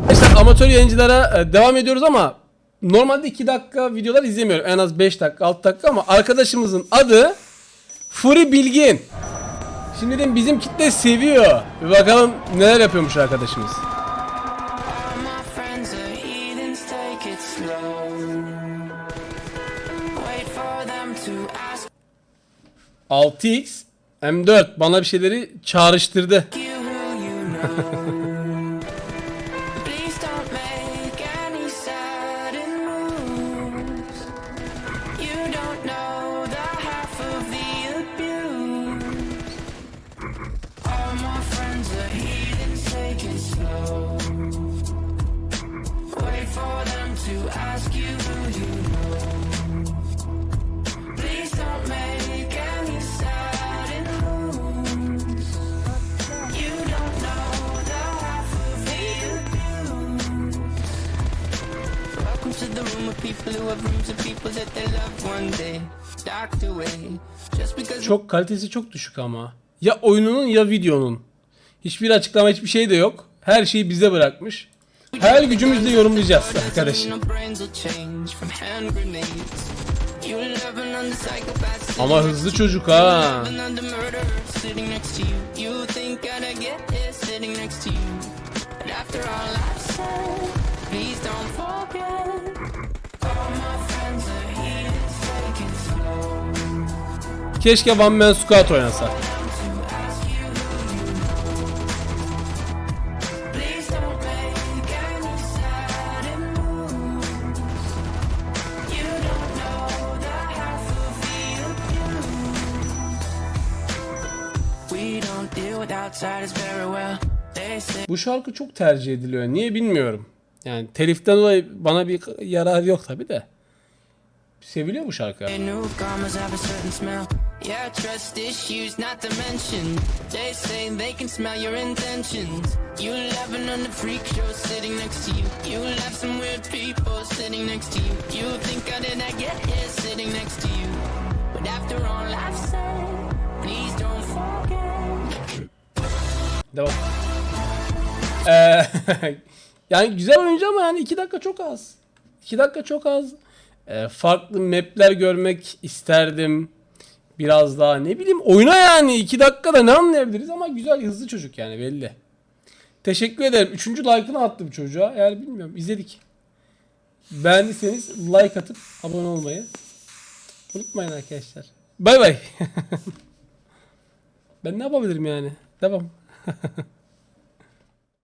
Arkadaşlar amatör yayıncılara e, devam ediyoruz ama normalde 2 dakika videolar izlemiyorum. En az 5 dakika 6 dakika ama arkadaşımızın adı Furi Bilgin. Şimdi dedim bizim kitle seviyor. Bir bakalım neler yapıyormuş arkadaşımız. All my friends are heathens, take it slow. Wait for them to ask 6x M4 bana bir şeyleri çağrıştırdı. To the room of people who have rooms of people that they loved one day docked away. Just because Çok kalitesi çok düşük ama. Ya oyununun ya videonun. Hiçbir açıklama hiçbir şey de yok. Her şeyi bize bırakmış. Her gücümüzle yorumlayacağız psychopaths Ama hızlı çocuk ha. After all I've said, please don't. Outsiders very well. They say Bu şarkı çok tercih ediliyor. Niye bilmiyorum. Yani teliften dolayı bana bir yarar yok tabi de. Seviliyor bu şarkı. Yeah, trust issues not to mention. They say they can smell your intentions. You laughing on the freak show sitting next to you. You laugh some weird people sitting next to you. You think how did I get here sitting next to you? But after all I've said, please don't forget. Devam. Ee, yani güzel oyuncu ama yani 2 dakika çok az. 2 dakika çok az. Ee, farklı mapler görmek isterdim. Biraz daha ne bileyim oyuna yani 2 dakikada ne anlayabiliriz ama güzel hızlı çocuk yani belli. Teşekkür ederim. Üçüncü like'ını attım çocuğa. Yani bilmiyorum izledik. Beğendiyseniz like atıp abone olmayı unutmayın arkadaşlar. Bay bay. ben ne yapabilirim yani? Devam.